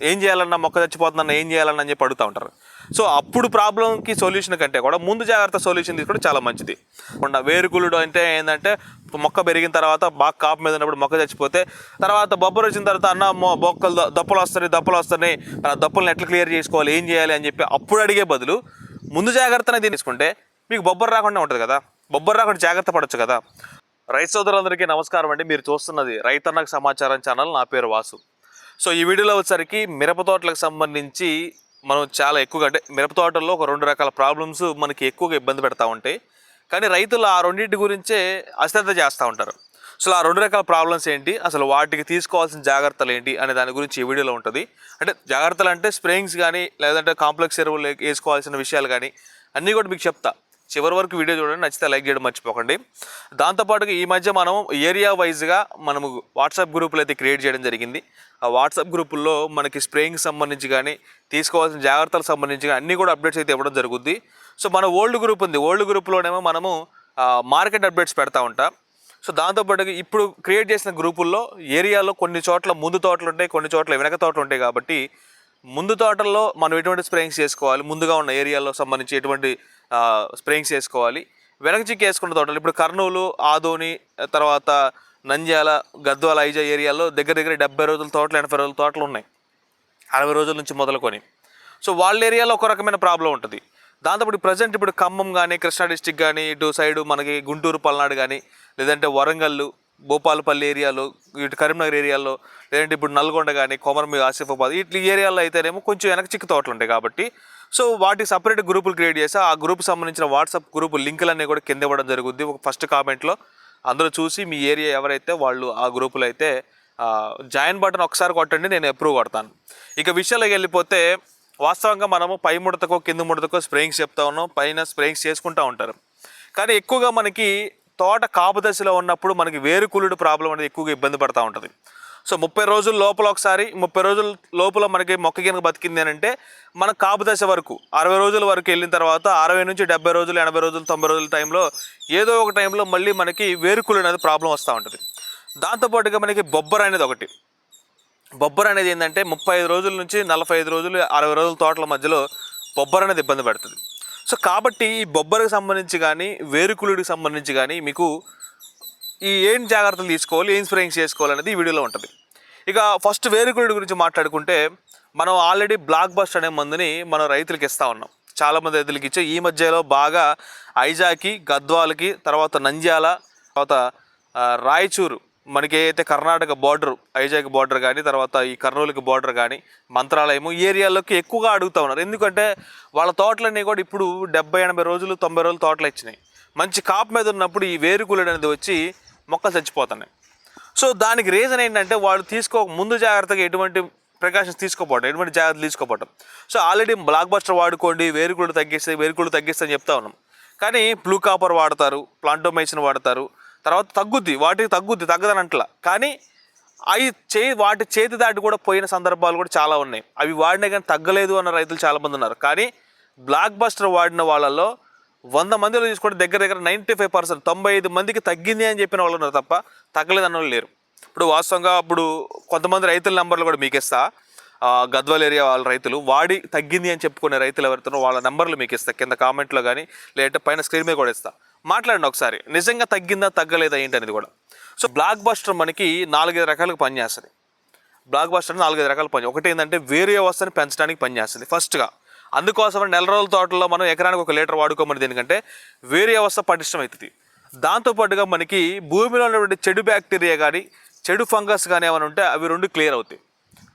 ఏం చేయాలన్నా మొక్క చచ్చిపోతుందన్న ఏం చేయాలన్నా అని చెప్పి అడుగుతూ ఉంటారు. సో అప్పుడు ప్రాబ్లంకి సొల్యూషన్ కంటే కూడా ముందు జాగ్రత్త సొల్యూషన్ తీసుకోవడం చాలా మంచిది. కొండ వేరుకులుడు అంటే ఏంటంటే మొక్క పెరిగిన తర్వాత బాగా కాపు మీద ఉన్నప్పుడు మొక్క చచ్చిపోతే తర్వాత బొబ్బరు వచ్చిన తర్వాత అన్న బొక్కలు దప్పలు దప్పులు వస్తున్నాయి దప్పులు వస్తున్నాయి ఎట్లా క్లియర్ చేసుకోవాలి ఏం చేయాలి అని చెప్పి అప్పుడు అడిగే బదులు ముందు జాగ్రత్తనే తీసుకుంటే మీకు బొబ్బరు రాకుండా ఉంటుంది కదా. బొబ్బరు రాకుండా జాగ్రత్త పడవచ్చు కదా. రైతు సోదరులందరికీ నమస్కారం అండి. మీరు చూస్తున్నది రైతన్నకు సమాచారం ఛానల్. నా పేరు వాసు. సో ఈ వీడియోలో వచ్చేసరికి మిరప తోటలకు సంబంధించి మనం చాలా ఎక్కువగా అంటే మిరప తోటల్లో ఒక రెండు రకాల ప్రాబ్లమ్స్ మనకి ఎక్కువగా ఇబ్బంది పెడతా ఉంటాయి. కానీ రైతులు ఆ రెండింటి గురించే అశ్రద్ధ చేస్తూ ఉంటారు. అసలు ఆ రెండు రకాల ప్రాబ్లమ్స్ ఏంటి? అసలు వాటికి తీసుకోవాల్సిన జాగ్రత్తలు ఏంటి? అనే దాని గురించి ఈ వీడియోలో ఉంటుంది. అంటే జాగ్రత్తలు అంటే స్ప్రేయింగ్స్ కానీ లేదంటే కాంప్లెక్స్ ఎరువులు వేసుకోవాల్సిన విషయాలు కానీ అన్నీ కూడా మీకు చెప్తా. చివరి వరకు వీడియో చూడండి నచ్చితే లైక్ చేయడం మర్చిపోకండి. దాంతోపాటుగా ఈ మధ్య మనం ఏరియా వైజ్గా మనము వాట్సాప్ గ్రూపులు అయితే క్రియేట్ చేయడం జరిగింది. ఆ వాట్సాప్ గ్రూపుల్లో మనకి స్ప్రేయింగ్ సంబంధించి కానీ తీసుకోవాల్సిన జాగ్రత్తలకు సంబంధించి కానీ అన్నీ కూడా అప్డేట్స్ అయితే ఇవ్వడం జరుగుద్ది. సో మన ఓల్డ్ గ్రూప్ ఉంది. ఓల్డ్ గ్రూప్లోనేమో మనము మార్కెట్ అప్డేట్స్ పెడతా ఉంటాం. సో దాంతోపాటు ఇప్పుడు క్రియేట్ చేసిన గ్రూపుల్లో ఏరియాలో కొన్ని చోట్ల ముందు తోటలు ఉంటాయి కొన్ని చోట్ల వెనక తోటలు ఉంటాయి కాబట్టి ముందు తోటల్లో మనం ఎటువంటి స్ప్రేయింగ్స్ చేసుకోవాలి ముందుగా ఉన్న ఏరియాలో సంబంధించి ఎటువంటి స్ప్రేయింగ్స్ వేసుకోవాలి. వెనక చిక్కి వేసుకున్న తోటలు ఇప్పుడు కర్నూలు ఆదోని తర్వాత నంద్యాల గద్వాల ఐజా ఏరియాలో దగ్గర దగ్గర డెబ్బై రోజుల తోటలు ఎనభై రోజుల తోటలు ఉన్నాయి. అరవై రోజుల నుంచి మొదలుకొని. సో వాళ్ళ ఏరియాలో ఒక రకమైన ప్రాబ్లం ఉంటుంది. దాంతో ఇప్పుడు ప్రజెంట్ ఇప్పుడు ఖమ్మం కానీ కృష్ణా డిస్టిక్ కానీ ఇటు సైడు మనకి గుంటూరు పల్నాడు కానీ లేదంటే వరంగల్ భూపాలపల్లి ఏరియాలో ఇటు కరీంనగర్ ఏరియాలో లేదంటే ఇప్పుడు నల్గొండ కానీ కొమరమి ఆసిఫాబాద్ ఇట్లా ఏరియాలో అయితేనేమో కొంచెం వెనక చిక్కు తోటలు ఉంటాయి కాబట్టి సో వాటికి సపరేట్ గ్రూపులు క్రియేట్ చేసి. ఆ గ్రూప్ సంబంధించిన వాట్సాప్ గ్రూప్ లింకులన్నీ కూడా కింద ఇవ్వడం జరుగుద్ది. ఒక ఫస్ట్ కామెంట్లో అందరూ చూసి మీ ఏరియా ఎవరైతే వాళ్ళు ఆ గ్రూపులో అయితే జాయిన్ బటన్ ఒకసారి కొట్టండి నేను అప్రూవ్ కొడతాను. ఇక విషయాలకు వెళ్ళిపోతే వాస్తవంగా మనము పై ముడతకో కింద ముడతకో స్ప్రేయింగ్స్ చెప్తా ఉన్నాం. పైన స్ప్రేయింగ్స్ చేసుకుంటూ ఉంటారు. కానీ ఎక్కువగా మనకి తోట కాపు దశలో ఉన్నప్పుడు మనకి వేరుకులుడు ప్రాబ్లం అనేది ఎక్కువగా ఇబ్బంది పడతా ఉంటుంది. సో ముప్పై రోజుల లోపల ఒకసారి ముప్పై రోజుల లోపల మనకి మొక్క కింద బతికింది అని అంటే మన కాపు దశ వరకు అరవై రోజుల వరకు వెళ్ళిన తర్వాత అరవై నుంచి డెబ్బై రోజులు ఎనభై రోజులు తొంభై రోజుల టైంలో ఏదో ఒక టైంలో మళ్ళీ మనకి వేరుకులు అనేది ప్రాబ్లం వస్తూ ఉంటుంది. దాంతోపాటుగా మనకి బొబ్బర్ అనేది ఒకటి. బొబ్బర్ అనేది ఏంటంటే ముప్పై ఐదు రోజుల నుంచి నలభై ఐదు రోజులు అరవై రోజుల తోటల మధ్యలో బొబ్బర్ అనేది ఇబ్బంది పెడుతుంది. సో కాబట్టి ఈ బొబ్బరికి సంబంధించి కానీ వేరుకులుడికి సంబంధించి కానీ మీకు ఈ ఏం జాగ్రత్తలు తీసుకోవాలి ఏం స్ప్రేయింగ్ చేసుకోవాలనేది ఈ వీడియోలో ఉంటుంది. ఇక ఫస్ట్ వేరుకులుడి గురించి మాట్లాడుకుంటే మనం ఆల్రెడీ బ్లాక్ బస్ట్ అనే మందుని మనం రైతులకు ఇస్తా ఉన్నాం. చాలామంది రైతులకి ఇచ్చే ఈ మధ్యలో బాగా ఐజాకి గద్వాలకి తర్వాత నంద్యాల తర్వాత రాయచూరు మనకి అయితే కర్ణాటక బార్డర్ ఐజాక్ బార్డర్ కానీ తర్వాత ఈ కర్నూలుకి బార్డర్ కానీ మంత్రాలయము ఈ ఏరియాలోకి ఎక్కువగా అడుగుతా ఉన్నారు. ఎందుకంటే వాళ్ళ తోటలన్నీ కూడా ఇప్పుడు డెబ్బై ఎనభై రోజులు తొంభై రోజులు తోటలు ఇచ్చినాయి. మంచి కాపు మీద ఉన్నప్పుడు ఈ వేరుకులుడు అనేది వచ్చి మొక్కలు చచ్చిపోతున్నాయి. సో దానికి రీజన్ ఏంటంటే వాళ్ళు తీసుకో ముందు జాగ్రత్తగా ఎటువంటి ప్రికాషన్స్ తీసుకోపోవటం ఎటువంటి జాగ్రత్తలు తీసుకోపోవడం సో ఆల్రెడీ బ్లాక్ బస్టర్ వాడుకోండి వేరుకుళ్ళు తగ్గిస్తే వేరుకుళ్ళు తగ్గిస్తే అని చెప్తా ఉన్నాం. కానీ బ్లూ కాపర్ వాడతారు ప్లాంటోమైసిన్ వాడతారు. తర్వాత తగ్గుద్ది వాటికి తగ్గుద్ది తగ్గదని అంటలా. కానీ అవి చే వాటి చేతి దాటి కూడా పోయిన సందర్భాలు కూడా చాలా ఉన్నాయి. అవి వాడినా కానీ తగ్గలేదు అన్న రైతులు చాలామంది ఉన్నారు. కానీ బ్లాక్ బస్టర్ వాడిన వాళ్ళలో వంద మందిలో తీసుకుంటే దగ్గర దగ్గర నైంటీ ఫైవ్ పర్సెంట్ తొంభై ఐదు మందికి తగ్గింది అని చెప్పిన వాళ్ళు ఉన్నారు తప్ప తగ్గలేదు అన్న వాళ్ళు లేరు. ఇప్పుడు వాస్తవంగా ఇప్పుడు కొంతమంది రైతుల నెంబర్లు కూడా మీకు ఇస్తా గద్వాల్ ఏరియా వాళ్ళ రైతులు వాడి తగ్గింది అని చెప్పుకునే రైతులు ఎవరితో వాళ్ళ నెంబర్లు మీకు ఇస్తా కింద కామెంట్లో కానీ లేదంటే పైన స్క్రీన్ మీద కూడా ఇస్తా. మాట్లాడండి ఒకసారి నిజంగా తగ్గిందా తగ్గలేదా ఏంటి అనేది కూడా. సో బ్లాక్ బస్టర్ మనకి నాలుగైదు రకాలుగా పనిచేస్తుంది. బ్లాక్ బస్టర్ నాలుగైదు రకాల పని ఒకటి ఏంటంటే వేరే వ్యవస్థను పెంచడానికి పనిచేస్తుంది. ఫస్ట్గా అందుకోసం నెల రోజుల తోటలో మనం ఎకరానికి ఒక లీటర్ వాడుకోమని దేనికంటే వేరే వ్యవస్థ పటిష్టం అవుతుంది దాంతోపాటుగా మనకి భూమిలో ఉన్నటువంటి చెడు బ్యాక్టీరియా కానీ చెడు ఫంగస్ కానీ ఏమైనా ఉంటే అవి రెండు క్లియర్ అవుతాయి.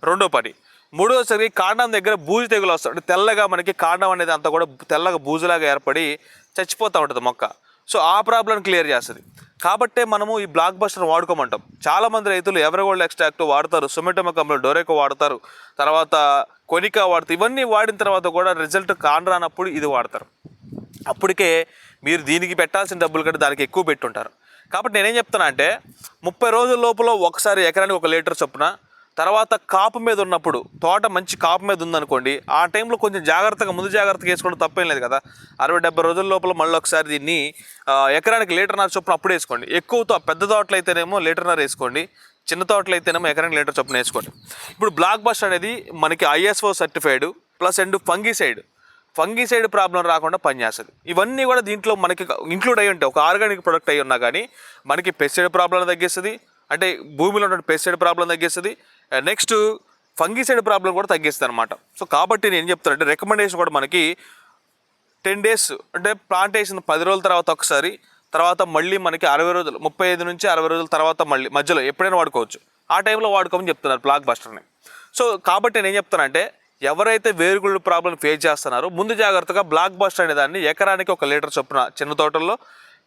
రెండో పని. మూడోసారి కాండం దగ్గర బూజు తెగులు వస్తాయి అంటే తెల్లగా మనకి కాండం అనేది అంతా కూడా తెల్లగా బూజులాగా ఏర్పడి చచ్చిపోతూ ఉంటుంది మొక్క. సో ఆ ప్రాబ్లం క్లియర్ చేస్తుంది. కాబట్టే మనము ఈ బ్లాక్ బస్టర్ వాడుకోమంటాం. చాలామంది రైతులు ఎవరగోల్డ్ ఎక్స్ట్రాక్ట్ వాడతారు సొమెటో కంపెనీ డోరేకో వాడతారు తర్వాత కొనికా వాడతారు ఇవన్నీ వాడిన తర్వాత కూడా రిజల్ట్ కానరానప్పుడు ఇది వాడతారు. అప్పటికే మీరు దీనికి పెట్టాల్సిన డబ్బులు కంటే దానికి ఎక్కువ పెట్టుంటారు. కాబట్టి నేనేం చెప్తున్నా అంటే ముప్పై రోజుల లోపల ఒకసారి ఎకరానికి ఒక లీటర్ చొప్పున తర్వాత కాపు మీద ఉన్నప్పుడు తోట మంచి కాపు మీద ఉందనుకోండి ఆ టైంలో కొంచెం జాగ్రత్తగా ముందు జాగ్రత్తగా వేసుకోవడం తప్పేం లేదు కదా. అరవై డెబ్బై రోజుల లోపల మళ్ళీ ఒకసారి దీన్ని ఎకరానికి ఎకరానికి లీటర్నర చొప్పున అప్పుడు వేసుకోండి. ఎక్కువతో పెద్ద తోటలు అయితేనేమో లీటర్నర వేసుకోండి చిన్న తోటలు అయితేనేమో ఎకరానికి లీటర్ చొప్పున వేసుకోండి. ఇప్పుడు బ్లాక్ బస్ట్ అనేది మనకి ISO certified plus and fungicide. Fungicide problem రాకుండా పనిచేస్తుంది. ఇవన్నీ కూడా దీంట్లో మనకి ఇంక్లూడ్ అయ్యి ఉంటాయి. ఒక ఆర్గానిక్ ప్రొడక్ట్ అయి ఉన్నా కానీ మనకి పెస్టిసైడ్ ప్రాబ్లం తగ్గిస్తుంది. అంటే భూమిలో ఉన్న పెస్టిసైడ్ ప్రాబ్లం తగ్గిస్తుంది. నెక్స్ట్ ఫంగిసైడ్ ప్రాబ్లం కూడా తగ్గిస్తుంది అనమాట సో కాబట్టి నేను ఏం చెప్తానంటే రికమెండేషన్ కూడా మనకి టెన్ డేస్ అంటే ప్లాంటేషన్ పది రోజుల తర్వాత ఒకసారి తర్వాత మళ్ళీ మనకి అరవై రోజులు ముప్పై ఐదు నుంచి అరవై రోజుల తర్వాత మళ్ళీ మధ్యలో ఎప్పుడైనా వాడుకోవచ్చు. ఆ టైంలో వాడుకోమని చెప్తున్నారు బ్లాక్ బస్టర్ని సో కాబట్టి నేను ఏం చెప్తానంటే ఎవరైతే వేరుగుళ్ళు ప్రాబ్లం ఫేస్ చేస్తున్నారో ముందు జాగ్రత్తగా బ్లాక్ బస్టర్ అనే దాన్ని ఎకరానికి ఒక లీటర్ చొప్పున చిన్న తోటల్లో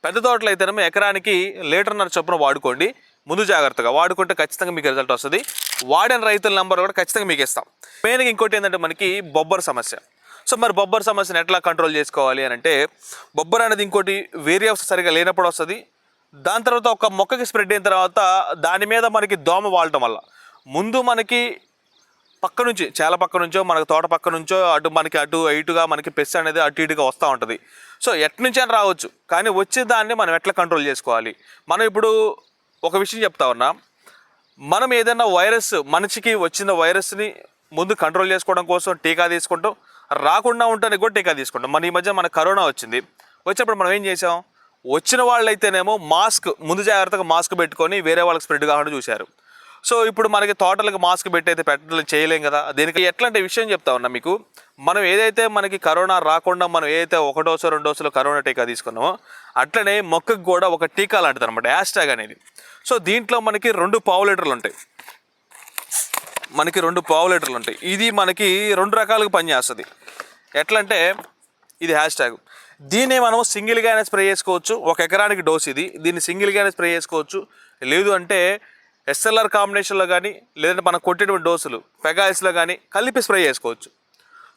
పెద్ద తోటలు అయితేనేమో ఎకరానికి లీటర్న్నర చొప్పున వాడుకోండి. ముందు జాగ్రత్తగా వాడుకుంటే ఖచ్చితంగా మీకు రిజల్ట్ వస్తుంది. వాడిన రైతుల నెంబర్ కూడా ఖచ్చితంగా మీకు ఇస్తాం. మెయిన్గా ఇంకోటి ఏంటంటే మనకి బొబ్బర్ సమస్య. సో మరి బొబ్బర్ సమస్యను ఎట్లా కంట్రోల్ చేసుకోవాలి అని అంటే బొబ్బర్ అనేది ఇంకోటి వేరియస్ సరిగా లేనప్పుడు వస్తుంది. దాని తర్వాత ఒక మొక్కకి స్ప్రెడ్ అయిన తర్వాత దాని మీద మనకి దోమ వాడటం వల్ల. ముందు మనకి పక్క నుంచి చాలా పక్క నుంచో మనకు తోట పక్క నుంచో అటు మనకి అటు ఇటుగా మనకి పెస్ట్ అనేది అటు ఇటుగా వస్తూ ఉంటుంది. సో ఎట్నుంచి అని రావచ్చు. కానీ వచ్చే దాన్ని మనం ఎట్లా కంట్రోల్ చేసుకోవాలి? మనం ఇప్పుడు ఒక విషయం చెప్తా ఉన్నా. మనం ఏదైనా వైరస్ మనిషికి వచ్చిన వైరస్ని ముందు కంట్రోల్ చేసుకోవడం కోసం టీకా తీసుకుంటాం రాకుండా ఉండడానికి కూడా టీకా తీసుకుంటాం. మన ఈ మధ్య మన కరోనా వచ్చింది. వచ్చినప్పుడు మనం ఏం చేసాం వచ్చిన వాళ్ళైతేనేమో మాస్క్ ముందు జాగ్రత్తగా మాస్క్ పెట్టుకొని వేరే వాళ్ళకి స్ప్రెడ్ కాకుండా చూశారు. సో ఇప్పుడు మనకి తోటలకు మాస్క్ పెట్టి అయితే పెట్టడం చేయలేం కదా. దీనికి ఎట్లాంటి విషయం చెప్తా ఉన్నా మీకు. మనం ఏదైతే మనకి కరోనా రాకుండా మనం ఏదైతే ఒక డోసు రెండు డోసులు కరోనా టీకా తీసుకున్నామో అట్లనే మొక్కకు కూడా ఒక టీకా లాంటిది అనమాట యాస్టాగ్ అనేది. సో దీంట్లో మనకి రెండు పావు లీటర్లు ఉంటాయి మనకి రెండు పావు లీటర్లు ఉంటాయి ఇది మనకి రెండు రకాలుగా పనిచేస్తుంది. ఎట్లా అంటే ఇది హ్యాష్ ట్యాగ్ దీన్ని మనం సింగిల్గానే స్ప్రే చేసుకోవచ్చు. ఒక ఎకరానికి డోస్ ఇది. దీన్ని సింగిల్గానే స్ప్రే చేసుకోవచ్చు. లేదు అంటే ఎస్ఎల్ఆర్ కాంబినేషన్లో కానీ లేదంటే మనం కొట్టేటువంటి డోసులు పెగాయిస్లో కానీ కలిపి స్ప్రే చేసుకోవచ్చు.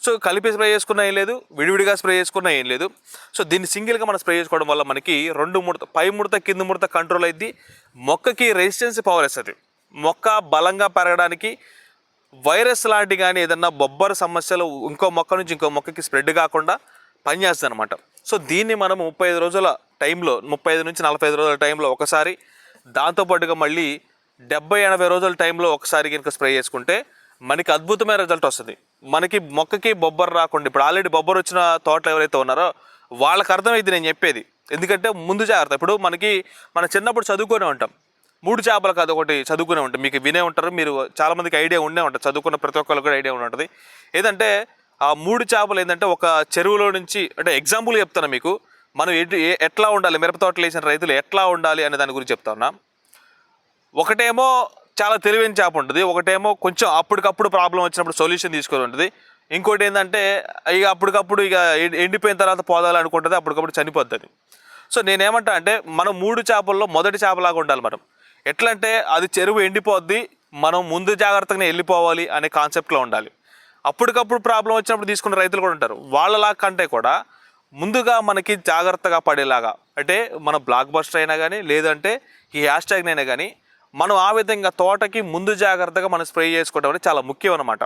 సో కలిపి స్ప్రే చేసుకున్నా ఏం లేదు విడివిడిగా స్ప్రే చేసుకున్నా ఏం లేదు. సో దీన్ని సింగిల్గా మనం స్ప్రే చేసుకోవడం వల్ల మనకి రెండు ముడత పై ముడత కింద ముడత కంట్రోల్ అయింది మొక్కకి రెసిస్టెన్స్ పవర్ ఇస్తుంది మొక్క బలంగా పెరగడానికి వైరస్ లాంటి కానీ ఏదన్నా బొబ్బర సమస్యలు ఇంకో మొక్క నుంచి ఇంకో మొక్కకి స్ప్రెడ్ కాకుండా పనిచేస్తుంది అనమాట సో దీన్ని మనం ముప్పై ఐదు రోజుల టైంలో ముప్పై ఐదు నుంచి నలభై ఐదు రోజుల టైంలో ఒకసారి దాంతోపాటుగా మళ్ళీ డెబ్బై ఎనభై రోజుల టైంలో ఒకసారి కనుక స్ప్రే చేసుకుంటే మనకి అద్భుతమైన రిజల్ట్ వస్తుంది. మనకి మొక్కకి బొబ్బర్ రాకుండా ఇప్పుడు ఆల్రెడీ బొబ్బర్ వచ్చిన తోటలు ఎవరైతే ఉన్నారో వాళ్ళకి అర్థమైంది నేను చెప్పేది. ఎందుకంటే ముందు జాగ్రత్త ఇప్పుడు మనకి మన చిన్నప్పుడు చదువుకునే ఉంటాం. మూడు చేపలు కాదు ఒకటి చదువుకునే ఉంటాం. మీకు వినే ఉంటారు మీరు చాలామందికి ఐడియా ఉండే ఉంటుంది చదువుకున్న ప్రతి ఒక్కరికి కూడా ఐడియా ఉంటుంది. ఏదంటే ఆ మూడు చేపలు ఏంటంటే ఒక చెరువులో నుంచి అంటే ఎగ్జాంపుల్ చెప్తాను మీకు. మనం ఏ- ఎట్లా ఉండాలి? మిరప తోటలు వేసిన రైతులు ఎట్లా ఉండాలి అనే దాని గురించి చెప్తా ఉన్నాం. ఒకటేమో చాలా తెలివైన చేప ఉంటుంది ఒకటేమో కొంచెం అప్పటికప్పుడు ప్రాబ్లం వచ్చినప్పుడు సొల్యూషన్ తీసుకొని ఉంటుంది. ఇంకోటి ఏంటంటే ఇక అప్పటికప్పుడు ఇక ఎండిపోయిన తర్వాత పోదాలి అనుకుంటుంది అప్పటికప్పుడు చనిపోతుంది. సో నేనేమంటా అంటే మనం మూడు చేపల్లో మొదటి చేపలాగా ఉండాలి మనం. ఎట్లా అంటే అది చెరువు ఎండిపోద్ది మనం ముందు జాగ్రత్తగానే వెళ్ళిపోవాలి అనే కాన్సెప్ట్లో ఉండాలి. అప్పటికప్పుడు ప్రాబ్లం వచ్చినప్పుడు తీసుకున్న రైతులు కూడా ఉంటారు. వాళ్ళలా కంటే కూడా ముందుగా మనకి జాగ్రత్తగా పడేలాగా అంటే మన బ్లాక్ బస్టర్ అయినా కానీ లేదంటే ఈ హ్యాష్ ట్యాగ్నైనా కానీ మనం ఆ విధంగా తోటకి ముందు జాగ్రత్తగా మనం స్ప్రే చేసుకోవడం అనేది చాలా ముఖ్యం అనమాట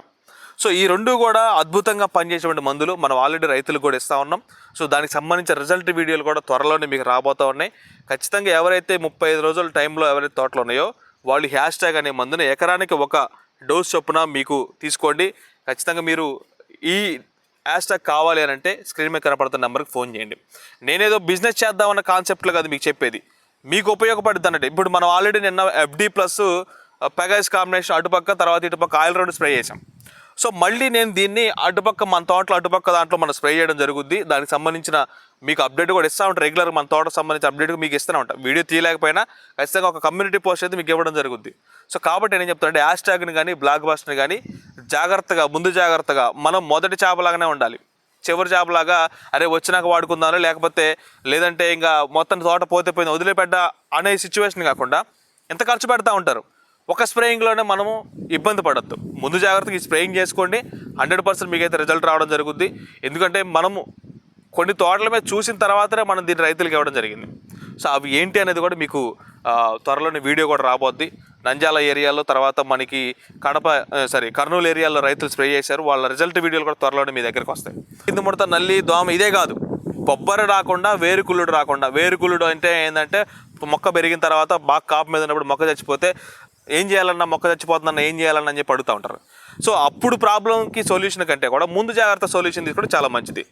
సో ఈ రెండు కూడా అద్భుతంగా పనిచేసేటువంటి మందులు మనం ఆల్రెడీ రైతులకు కూడా ఇస్తా ఉన్నాం. సో దానికి సంబంధించిన రిజల్ట్ వీడియోలు కూడా త్వరలోనే మీకు రాబోతూ ఉన్నాయి. ఖచ్చితంగా ఎవరైతే ముప్పై ఐదు రోజుల టైంలో ఎవరైతే తోటలు ఉన్నాయో వాళ్ళు హ్యాష్ ట్యాగ్ అనే మందుని ఎకరానికి ఒక డోస్ చొప్పున మీకు తీసుకోండి. ఖచ్చితంగా మీరు ఈ హ్యాష్ ట్యాగ్ కావాలి అని అంటే స్క్రీన్ మీద కనపడుతున్న నెంబర్కి ఫోన్ చేయండి. నేనేదో బిజినెస్ చేద్దామన్న కాన్సెప్ట్లో కాదు మీకు చెప్పేది. మీకు ఉపయోగపడుతుంది అన్నట్టు. ఇప్పుడు మనం ఆల్రెడీ నిన్న ఎఫ్డి ప్లస్ పెగైస్ కాంబినేషన్ అటుపక్క తర్వాత ఇటుపక్క ఆయిల్ రెండు స్ప్రే చేసాం సో మళ్ళీ నేను దీన్ని అటుపక్క మన తోటలో అటుపక్క దాంట్లో మనం స్ప్రే చేయడం జరుగుద్ది. దానికి సంబంధించిన మీకు అప్డేట్ కూడా ఇస్తూ ఉంటాం రెగ్యులర్ మన తోటకు సంబంధించిన అప్డేట్ మీకు ఇస్తూనే ఉంటాం. వీడియో తీయలేకపోయినా ఖచ్చితంగా ఒక కమ్యూనిటీ పోస్ట్ అయితే మీకు ఇవ్వడం జరుగుద్ది. సో కాబట్టి నేను చెప్తానంటే హ్యాష్ ట్యాగ్ని కానీ బ్లాక్ బాస్ట్ని కానీ జాగ్రత్తగా ముందు జాగ్రత్తగా మనం మొదటి చేపలాగానే ఉండాలి. చివరి చేపలాగా అరే వచ్చినాక వాడుకుందాను లేకపోతే లేదంటే ఇంకా మొత్తం తోట పోతే పోయింది వదిలిపెట్ట అనే సిచ్యువేషన్ కాకుండా ఎంత ఖర్చు పెడతా ఉంటారు. ఒక స్ప్రేయింగ్లోనే మనము ఇబ్బంది పడద్దు. ముందు జాగ్రత్తగా ఈ స్ప్రేయింగ్ చేసుకోండి. హండ్రెడ్ పర్సెంట్ మీకైతే రిజల్ట్ రావడం జరుగుద్ది. ఎందుకంటే మనము కొన్ని తోటల మీద చూసిన తర్వాతనే మనం దీన్ని రైతులకు ఇవ్వడం జరిగింది. సో అవి ఏంటి అనేది కూడా మీకు త్వరలోనే వీడియో కూడా రాబోద్ది. నంజాల ఏరియాలో తర్వాత మనకి కడప సారీ కర్నూలు ఏరియాలో రైతులు స్ప్రే చేశారు. వాళ్ళ రిజల్ట్ వీడియోలు కూడా త్వరలోనే మీ దగ్గరికి వస్తాయి. కింద ముడత నల్లి దోమ ఇదే కాదు. బొబ్బరి రాకుండా వేరుకుళ్ళుడు రాకుండా. వేరుకుళ్ళుడు అంటే ఏంటంటే మొక్క పెరిగిన తర్వాత బాగా కాపు మీద ఉన్నప్పుడు మొక్క చచ్చిపోతే ఏం చేయాలన్నా మొక్క చచ్చిపోతుందన్న ఏం చేయాలన్నా అని చెప్పి అడుగుతూ ఉంటారు. సో అప్పుడు ప్రాబ్లంకి సొల్యూషన్ కంటే కూడా ముందు జాగ్రత్త సొల్యూషన్ తీసుకోవడం చాలా మంచిది.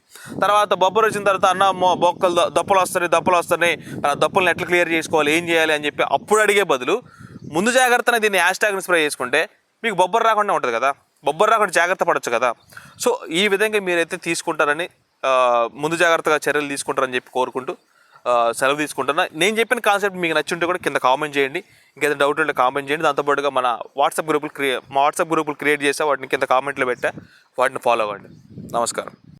తర్వాత బొబ్బరు వచ్చిన తర్వాత అన్న బొక్కలు దప్పలు దప్పులు వస్తున్నాయి దప్పులు వస్తున్నాయి. దప్పలను ఎట్లా క్లియర్ చేసుకోవాలి ఏం చేయాలి అని చెప్పి అప్పుడు అడిగే బదులు ముందు జాగ్రత్తన దీన్ని యాష్ ట్యాగ్ని స్ప్రే చేసుకుంటే మీకు బొబ్బరు రాకుండా ఉంటుంది కదా. బొబ్బరు రాకుండా జాగ్రత్త పడవచ్చు కదా. సో ఈ విధంగా మీరైతే తీసుకుంటారని ముందు జాగ్రత్తగా చర్యలు తీసుకుంటారని చెప్పి కోరుకుంటూ సెలవు తీసుకుంటున్నా. నేను చెప్పిన కాన్సెప్ట్ మీకు నచ్చుంటే కూడా కింద కామెంట్ చేయండి. ఇంకేదైనా డౌట్ ఉంటే కామెంట్ చేయండి. దాంతోపాటుగా మన వాట్సాప్ గ్రూపులు క్రియే మా వాట్సాప్ గ్రూపులు క్రియేట్ చేసా వాటిని కింద కామెంట్లో పెట్టా. వాటిని ఫాలో అవ్వండి. నమస్కారం.